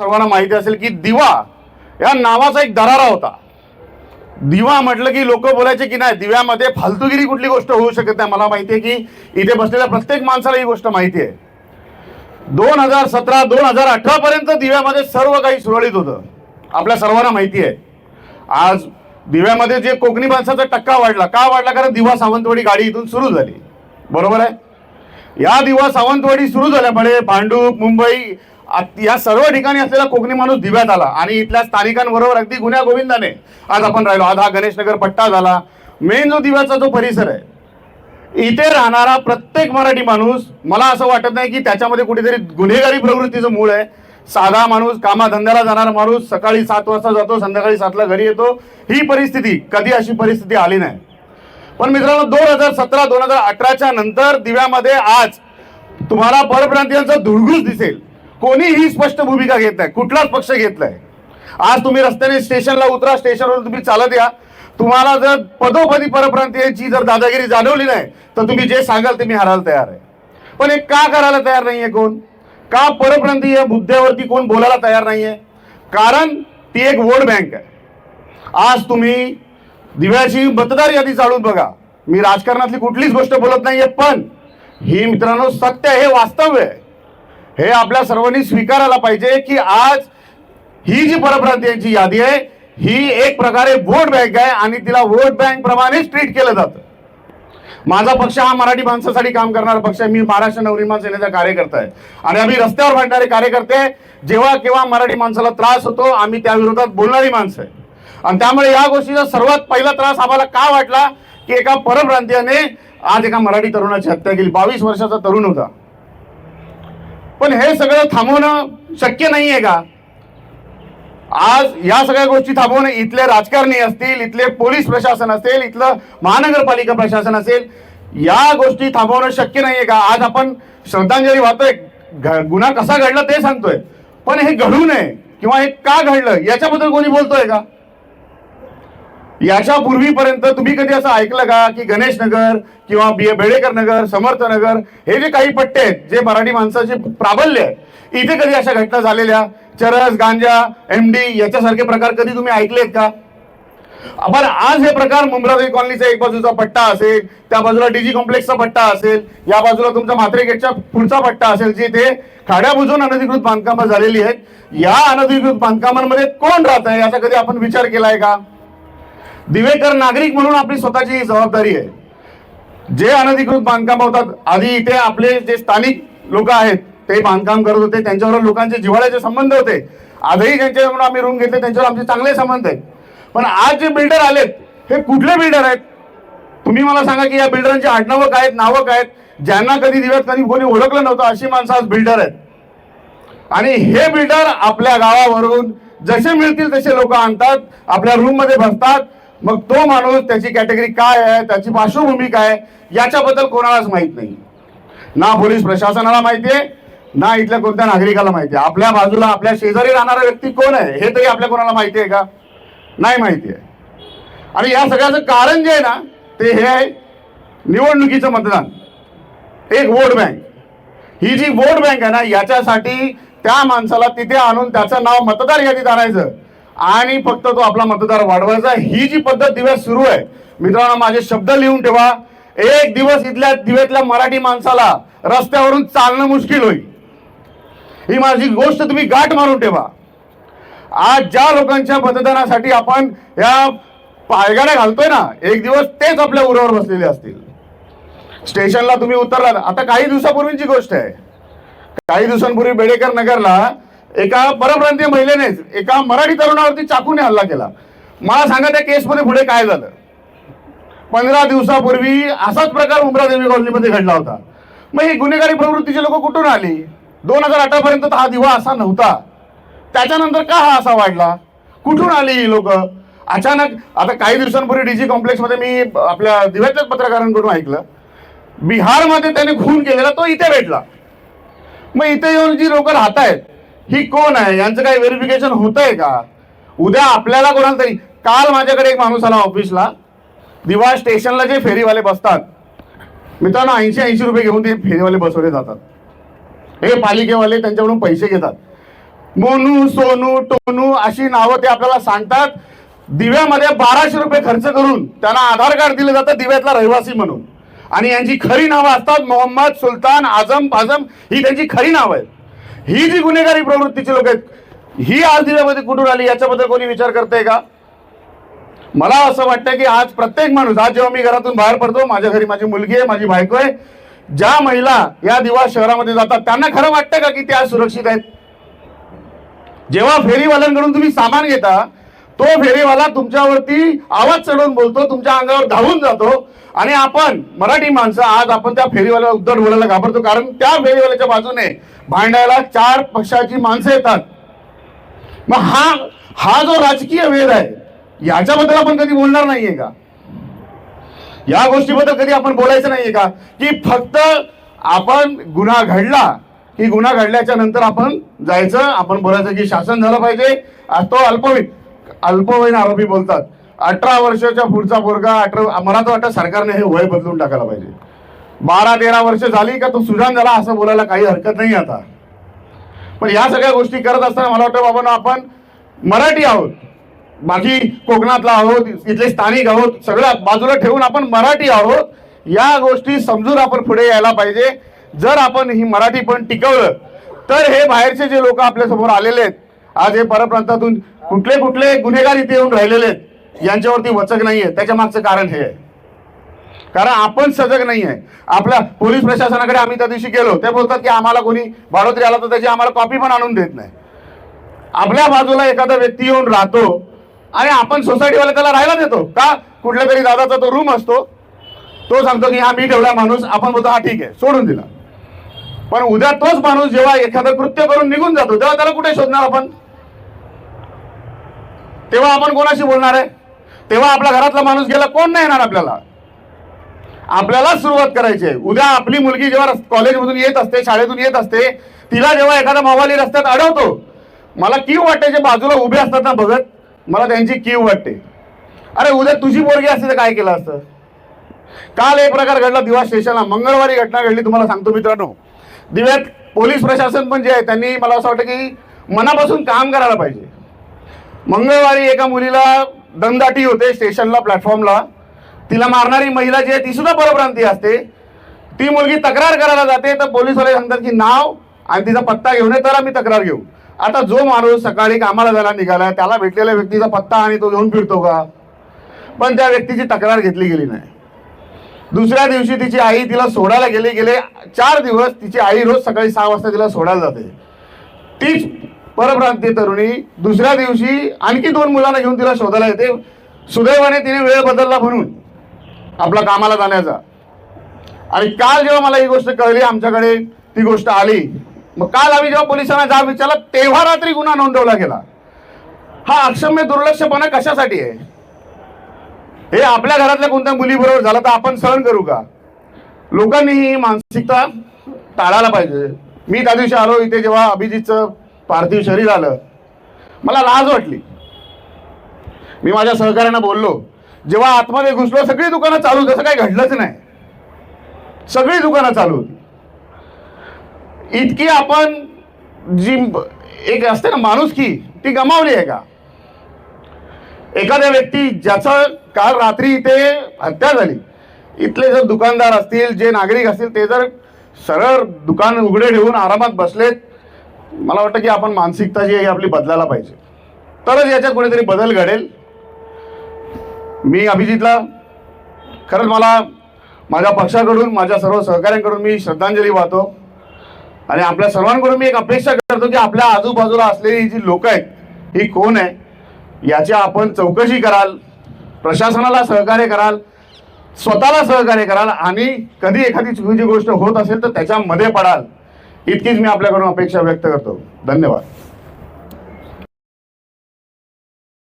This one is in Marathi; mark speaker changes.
Speaker 1: सर्वांना माहिती असेल की दिवा या नावाचा एक दरारा होता. दिवा म्हटलं की लोक बोलायचे की नाही दिव्यामध्ये फालतूगिरी कुठली गोष्ट होऊ शकत नाही. मला माहिती आहे की इथे बसलेल्या प्रत्येक माणसाला ही गोष्ट माहिती आहे. दोन हजार सतरा दोन हजार अठरा पर्यंत दिव्यामध्ये सर्व काही सुरळीत होतं. आपल्या सर्वांना माहिती आहे. आज दिव्यामध्ये जे कोकणी माणसाचा टक्का वाढला का वाढला? कारण दिवा सावंतवाडी गाडी इथून सुरू झाली. बरोबर आहे? या दिवा सावंतवाडी सुरू झाल्यामुळे भांडूप मुंबई या सर्व ठिकाणी असलेला कोकणी माणूस दिव्यात आला. आणि इथल्या स्थानिकांबरोबर अगदी गुन्ह्या गोविंदाने आज आपण राहिलो. आज हा गणेशनगर पट्टा झाला. मेन जो दिव्याचा जो परिसर आहे इथे राहणारा प्रत्येक मराठी माणूस मला असं वाटत नाही की त्याच्यामध्ये कुठेतरी गुन्हेगारी प्रवृत्तीचं मूळ आहे. साधा माणूस कामाधंद्याला जाणारा माणूस सकाळी सात वाजता जातो संध्याकाळी सातला घरी येतो. ही परिस्थिती कधी अशी परिस्थिती आली नाही. पण मित्रांनो दोन हजार सतरा दोन हजार अठराच्या नंतर दिव्यामध्ये आज तुम्हाला परप्रांतीयांचा धुळगुस दिसेल. कोणीही स्पष्ट भूमिका घेत नाही. कुठलाच पक्ष घेतलाय आज तुम्ही रस्त्याने स्टेशनला उतरा स्टेशनवर तुम्ही चालत या. तुम्हाला जर पदोपदी परप्रांतीयांची जर दादागिरी जाणवली नाही तर तुम्ही जे सांगाल ते मी हरायला तयार आहे. पण हे का करायला तयार नाहीये कोण? का परप्रांतीय मुद्द्यावरती कोण बोलायला तयार नाहीये? कारण ती एक वोट बँक आहे. आज तुम्ही दिव्याची मतदार यादी चालून बघा. मी राजकारणातली कुठलीच गोष्ट बोलत नाहीये पण ही मित्रांनो सत्य हे वास्तव्य आहे. हे आपल्या सर्वांनी स्वीकारायला पाहिजे की आज ही जी परप्रांतीयांची यादी आहे ही एक प्रकारे वोट बँक आहे आणि तिला वोट बँक प्रमाणेच ट्रीट केलं जातं. माझा पक्ष हा मराठी माणसासाठी काम करणारा पक्ष आहे. मी महाराष्ट्र नवनिर्माण सेनेचा कार्यकर्ता आहे. आणि आम्ही रस्त्यावर भांडणारे कार्यकर्ते जेव्हा केव्हा मराठी माणसाला त्रास होतो आम्ही त्या विरोधात बोलणारी माणसं आहे. आणि त्यामुळे या गोष्टीचा सर्वात पहिला त्रास आम्हाला का वाटला की एका परप्रांतीयाने आज एका मराठी तरुणाची हत्या केली. बावीस वर्षाचा तरुण होता. पण हे सगळं थांबवणं शक्य नाहीये का? आज या सगळ्या गोष्टी थांबवणं इथले राजकारणी असतील इथले पोलीस प्रशासन असेल इथलं महानगरपालिका प्रशासन असेल या गोष्टी थांबवणं शक्य नाहीये का? आज आपण श्रद्धांजली वाहतोय गुन्हा कसा घडला ते सांगतोय. पण हे घडू नये किंवा हे का घडलं याच्याबद्दल कोणी बोलतोय का? याच्या पूर्वीपर्यंत तुम्ही कधी असं ऐकलं का की गणेश नगर किंवा बी बेडेकर नगर समर्थ नगर हे जे काही पट्टे आहेत जे मराठी माणसाचे प्राबल्य आहे इथे कधी अशा घटना झालेल्या? चरस गांजा एमडी याच्यासारखे प्रकार कधी तुम्ही ऐकलेत का? आपण आज हे प्रकार मुंब्रादेवी कॉलनीचा एक बाजूचा पट्टा असेल त्या बाजूला डीजी कॉम्प्लेक्सचा पट्टा असेल या बाजूला तुमचा म्हात्रे गेटच्या पुढचा पट्टा असेल जिथे खाड्या बुजून अनधिकृत बांधकामं झालेली आहेत या अनधिकृत बांधकामांमध्ये कोण राहत आहे याचा कधी आपण विचार केलाय का? दिवेकर नागरिक म्हणून आपली स्वतःची ही जबाबदारी आहे. जे अनधिकृत बांधकाम होतात आधी इथे आपले जे स्थानिक लोक आहेत ते बांधकाम करत होते त्यांच्यावर लोकांचे जिव्हाळ्याचे संबंध होते. आजही ज्यांच्याकडून आम्ही रूम घेतले त्यांच्यावर आमचे चांगले संबंध आहेत. पण आज जे बिल्डर आलेत हे कुठले बिल्डर आहेत? तुम्ही मला सांगा की या बिल्डरांची आडनावं काय आहेत नावं काय आहेत? ज्यांना कधी दिव्यात कधी कोणी ओळखलं नव्हतं अशी माणसं आज बिल्डर आहेत. आणि हे बिल्डर आपल्या गावावरून जसे मिळतील तसे लोक आणतात आपल्या रूममध्ये बसतात मग तो माणूस त्याची कॅटेगरी काय आहे त्याची पार्श्वभूमी काय याच्याबद्दल कोणालाच माहीत नाही. ना पोलीस प्रशासनाला माहिती आहे ना इथल्या कोणत्या नागरिकाला माहिती आहे. आपल्या बाजूला आपल्या शेजारी राहणारा व्यक्ती कोण आहे हे तरी आपल्या कोणाला माहिती आहे का? नाही माहिती आहे. आणि या सगळ्याचं कारण जे आहे ना ते हे आहे निवडणुकीचं मतदान. एक वोट बँक ही जी वोट बँक आहे ना याच्यासाठी त्या माणसाला तिथे आणून त्याचं नाव मतदार यादीत आणायचं. आणि फक्त तो आपला मतदार वाढवायचा. ही जी पद्धत दिव्यात सुरू आहे मित्रांनो माझे शब्द लिहून ठेवा. एक दिवस इथल्या दिव्यातल्या मराठी माणसाला रस्त्यावरून चालणं मुश्किल होईल. ही माझी गोष्ट तुम्ही गाठ मारून ठेवा. आज ज्या लोकांच्या मतदानासाठी आपण या पायगाड्या घालतोय ना एक दिवस तेच आपल्या उरावर बसलेले असतील. स्टेशनला तुम्ही उतरला आता काही दिवसापूर्वीची गोष्ट आहे. काही दिवसांपूर्वी बेडेकर नगरला एका परप्रांतीय महिलेनेच एका मराठी तरुणावरती चाकूने हल्ला केला. मला सांगा त्या केसमध्ये पुढे काय झालं? पंधरा दिवसापूर्वी असाच प्रकार उमरादेवी कॉलनीमध्ये घडला होता. मग ही गुन्हेगारी प्रवृत्तीचे लोक कुठून आली? दोन हजार अठरा पर्यंत तर हा दिवा असा नव्हता. त्याच्यानंतर का हा असा वाढला? कुठून आली ही लोक? अचानक आता काही दिवसांपूर्वी डीजी कॉम्प्लेक्समध्ये मी आपल्या दिव्याच्याच पत्रकारांकडून ऐकलं. बिहारमध्ये त्याने खून केलेला तो इथे भेटला. मग इथे येऊन जी लोक राहत आहेत ही कोण आहे? यांचं काही व्हेरिफिकेशन होत आहे का? उद्या आपल्याला कोणाला तरी काल माझ्याकडे एक माणूस आला ऑफिसला दिवा स्टेशनला जे फेरीवाले बसतात. मित्रांनो ऐंशी ऐंशी रुपये घेऊन ते फेरीवाले बसवले जातात. हे पालिकेवाले त्यांच्याकडून पैसे घेतात. मोनू सोनू टोनू अशी नावं ते आपल्याला सांगतात. दिव्यामध्ये बाराशे रुपये खर्च करून त्यांना आधार कार्ड दिलं जातं दिव्यातला रहिवासी म्हणून. आणि यांची खरी नावं असतात मोहम्मद सुलतान आझम आजम ही त्यांची खरी नावं आहेत. ही जी गुन्हेगारी प्रवृत्तीची लोक आहेत ही आज दिल्यामध्ये कुठून आली याच्याबद्दल कोणी विचार करतंय का? मला असं वाटतं की आज प्रत्येक माणूस आज जेव्हा मी घरातून बाहेर पडतो माझ्या घरी माझी मुलगी आहे माझी बायको आहे ज्या महिला या दिवा शहरामध्ये जातात त्यांना खरं वाटतं का की त्या सुरक्षित आहेत? जेव्हा फेरीवाल्यांकडून तुम्ही सामान घेता तो फेरीवाला तुमच्यावरती आवाज चढवून बोलतो तुमच्या अंगावर धावून जातो आणि आपण मराठी माणसं आज आपण त्या फेरीवाल्याला उद्धट बोलायला घाबरतो कारण त्या फेरीवाल्याच्या बाजूने भांडायला चार पक्षाची माणसं येतात. मग हा हा जो राजकीय वेध आहे याच्याबद्दल आपण कधी बोलणार नाहीये का? या गोष्टीबद्दल कधी आपण बोलायचं नाहीये का? की फक्त आपण गुन्हा घडला की गुन्हा घडल्याच्या नंतर आपण जायचं आपण बोलायचं की शासन झालं पाहिजे तो अल्पवयीन अल्पवयीन आरोपी बोलतात. अठरा वर्षाच्या पुढचा पोरगा अठरा मला तर वाटतं सरकारने हे वय बदलून टाकायला पाहिजे. बारा तेरा वर्ष झाली का तो सुजान झाला असं बोलायला काही हरकत नाही आता. पण या सगळ्या गोष्टी करत असताना मला वाटतं बाबा आपण मराठी आहोत. बाकी कोकणातला आहोत इथले स्थानिक आहोत सगळं बाजूला ठेवून आपण मराठी आहोत. या गोष्टी समजून आपण पुढे यायला पाहिजे. जर आपण ही मराठी पण टिकवलं तर हे बाहेरचे जे लोक आपल्यासमोर आलेले आहेत आज हे परप्रांतातून कुठले कुठले गुन्हेगार इथे येऊन राहिलेले आहेत यांच्यावरती वचक नाहीये. त्याच्या मागचं कारण हे आहे. कारण आपण सजग नाही आहे आपल्या पोलीस प्रशासनाकडे आम्ही त्या दिवशी गेलो. ते बोलतात की आम्हाला कोणी भाडोत्री आला तर त्याची आम्हाला कॉपी पण आणून देत नाही. आपल्या बाजूला एखादा व्यक्ती येऊन राहतो आणि आपण सोसायटीवाला त्याला राहायला देतो. का? कुठल्या तरी दादाचा तो रूम असतो. तो सांगतो की हा मी ठेवला माणूस. आपण बोलतो हा ठीक आहे. सोडून दिला. पण उद्या तोच माणूस जेव्हा एखादं कृत्य करून निघून जातो तेव्हा त्याला कुठे शोधणार आपण? तेव्हा आपण कोणाशी बोलणार आहे? तेव्हा आपला घरातला माणूस गेला कोण नाही येणार आपल्याला? आपल्याला सुरुवात करायची आहे. उद्या आपली मुलगी जेव्हा कॉलेजमधून येत असते शाळेतून येत असते तिला जेव्हा एखादा मावाली रस्त्यात अडवतो मला कीव वाटते जे बाजूला उभे असतात ना बघत मला त्यांची कीव वाटते. अरे उद्या तुझी पोरगी असते तर काय केलं असतं? काल एक प्रकार घडला दिवा स्टेशनला. मंगळवारी घटना घडली तुम्हाला सांगतो मित्रांनो. दिव्यात पोलीस प्रशासन पण जे आहे त्यांनी मला असं वाटतं की मनापासून काम करायला पाहिजे. मंगळवारी एका मुलीला दमदाटी होते स्टेशनला प्लॅटफॉर्मला तिला मारणारी महिला जी आहे ती सुद्धा परप्रांती असते. ती मुलगी तक्रार करायला जाते तर पोलीसवाले सांगतात की नाव आणि तिचा पत्ता घेऊन ये तर आम्ही तक्रार घेऊ. आता जो माणूस सकाळी कामाला जायला निघाला त्याला भेटलेल्या व्यक्तीचा पत्ता आणि तो घेऊन फिरतो का? पण त्या व्यक्तीची तक्रार घेतली गेली नाही. दुसऱ्या दिवशी तिची आई तिला सोडायला गेली गेले चार दिवस तिची आई रोज सकाळी सहा वाजता तिला सोडायला जाते. तीच परप्रांतीय तरुणी दुसऱ्या दिवशी आणखी दोन मुलांना घेऊन तिला शोधायला येते. सुदैवाने तिने वेळ बदलला म्हणून आपला कामाला जाण्याचा. आणि काल जेव्हा मला ही गोष्ट कळली आमच्याकडे ती गोष्ट आली मग काल आम्ही जेव्हा पोलिसांना जाब विचारला तेव्हा रात्री गुन्हा नोंदवला गेला. हा अक्षम्य दुर्लक्षपणा कशासाठी आहे? हे आपल्या घरातल्या कोणत्या मुलीबरोबर झालं तर आपण सहन करू का? लोकांनी ही मानसिकता टाळायला पाहिजे. मी त्या दिवशी आलो इथे जेव्हा अभिजितचं पार्थिव शरीर आलं मला लाज वाटली. मी माझ्या सहकाऱ्यांना बोललो जेव्हा आतमध्ये घुसलो सगळी दुकानं चालू तसं काही घडलंच नाही. सगळी दुकानं चालू होती. इतकी आपण जी एक असते ना माणूस की ती गमावली आहे का? एखाद्या व्यक्ती ज्याचं काल रात्री इथे हत्या झाली. इथले जर दुकानदार असतील जे नागरिक असतील ते जर सरळ दुकान उघडे ठेवून आरामात बसलेत मला वाटतं की आपण मानसिकता जी आहे ही आपली बदलायला पाहिजे. तरच याच्यात कोणीतरी बदल घडेल. मी अभिजितला खरंच मला माझ्या पक्षाकडून माझ्या सर्व सहकाऱ्यांकडून मी श्रद्धांजली वाहतो. आणि आपल्या सर्वांकडून मी एक अपेक्षा करतो की आपल्या आजूबाजूला असलेली जी लोक आहेत ही कोण आहे याची आपण चौकशी कराल प्रशासनाला सहकार्य कराल स्वतःला सहकार्य कराल आणि कधी एखादी चुकीची गोष्ट होत असेल तर त्याच्यामध्ये पडाल. इतकीच मी आपल्याकडून अपेक्षा व्यक्त करतो. धन्यवाद.